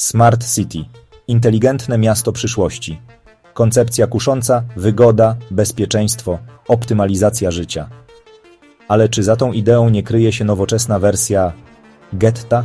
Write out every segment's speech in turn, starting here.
Smart City. Inteligentne miasto przyszłości. Koncepcja kusząca, wygoda, bezpieczeństwo, optymalizacja życia. Ale czy za tą ideą nie kryje się nowoczesna wersja getta?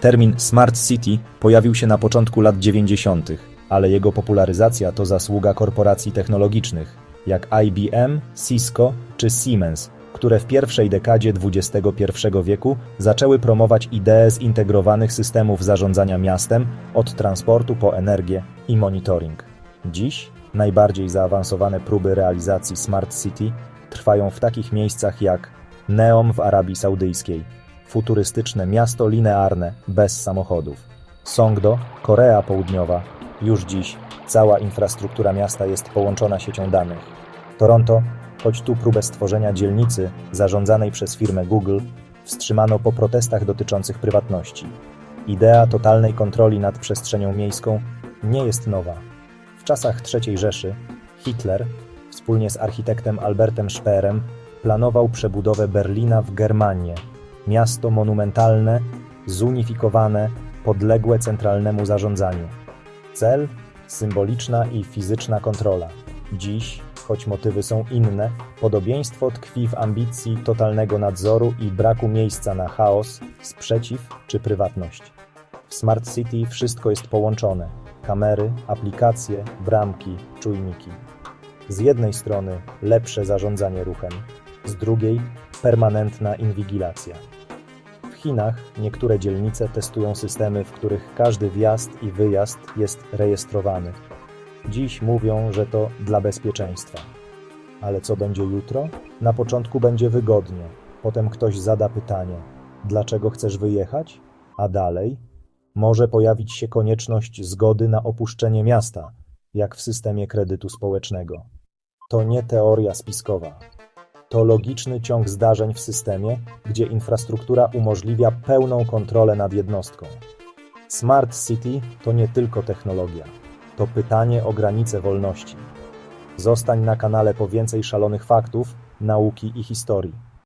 Termin Smart City pojawił się na początku lat 90., ale jego popularyzacja to zasługa korporacji technologicznych jak IBM, Cisco czy Siemens, które w pierwszej dekadzie XXI wieku zaczęły promować ideę zintegrowanych systemów zarządzania miastem od transportu po energię i monitoring. Dziś najbardziej zaawansowane próby realizacji Smart City trwają w takich miejscach jak Neom w Arabii Saudyjskiej, futurystyczne miasto linearne bez samochodów, Songdo, Korea Południowa. Już dziś cała infrastruktura miasta jest połączona siecią danych. Toronto, choć tu próbę stworzenia dzielnicy zarządzanej przez firmę Google wstrzymano po protestach dotyczących prywatności. Idea totalnej kontroli nad przestrzenią miejską nie jest nowa. W czasach III Rzeszy Hitler wspólnie z architektem Albertem Speerem planował przebudowę Berlina w Germanię, miasto monumentalne, zunifikowane, podległe centralnemu zarządzaniu. Cel symboliczna i fizyczna kontrola. Dziś, choć motywy są inne, podobieństwo tkwi w ambicji totalnego nadzoru i braku miejsca na chaos, sprzeciw czy prywatność. W Smart City wszystko jest połączone: kamery, aplikacje, bramki, czujniki. Z jednej strony lepsze zarządzanie ruchem, z drugiej permanentna inwigilacja. W Chinach niektóre dzielnice testują systemy, w których każdy wjazd i wyjazd jest rejestrowany. Dziś mówią, że to dla bezpieczeństwa. Ale co będzie jutro? Na początku będzie wygodnie, potem ktoś zada pytanie: dlaczego chcesz wyjechać? A dalej może pojawić się konieczność zgody na opuszczenie miasta, jak w systemie kredytu społecznego. To nie teoria spiskowa. To logiczny ciąg zdarzeń w systemie, gdzie infrastruktura umożliwia pełną kontrolę nad jednostką. Smart City to nie tylko technologia, to pytanie o granice wolności. Zostań na kanale po więcej szalonych faktów, nauki i historii.